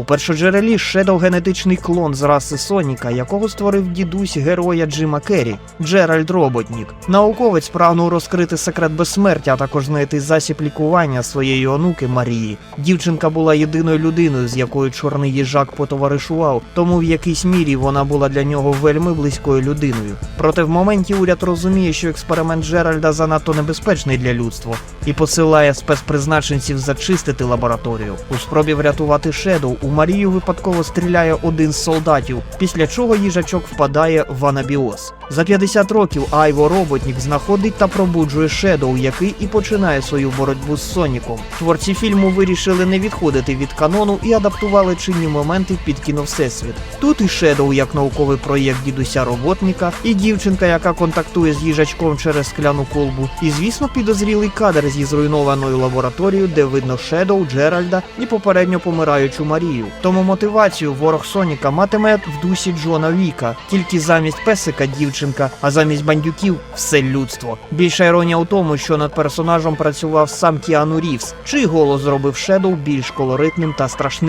У першоджерелі Шедоу генетичний клон з раси Соніка, якого створив дідусь героя Джима Керрі, Джеральд Роботнік. Науковець прагнув розкрити секрет безсмертя, а також знайти засіб лікування своєї онуки Марії. Дівчинка була єдиною людиною, з якою чорний їжак потоваришував, тому в якійсь мірі вона була для нього вельми близькою людиною. Проте в моменті уряд розуміє, що експеримент Джеральда занадто небезпечний для людства і посилає спецпризначенців зачистити лабораторію. У спробі врятувати Шедоу Марію випадково стріляє один з солдатів, після чого їжачок впадає в анабіоз. За 50 років Айво Роботнік знаходить та пробуджує Шедоу, який і починає свою боротьбу з Соніком. Творці фільму вирішили не відходити від канону і адаптували чинні моменти під кіно Всесвіт. Тут і Шедоу як науковий проєкт дідуся роботника, і дівчинка, яка контактує з їжачком через скляну колбу, і звісно підозрілий кадр зі зруйнованою лабораторією, де видно Шедоу, Джеральда і попередньо помираючу Марію. Тому мотивацію ворог Соніка матиме в дусі Джона Віка, тільки замість песика дівчинка, а замість бандюків все людство. Більша іронія у тому, що над персонажем працював сам Кіану Рівс, чий голос зробив Шедоу більш колоритним та страшним.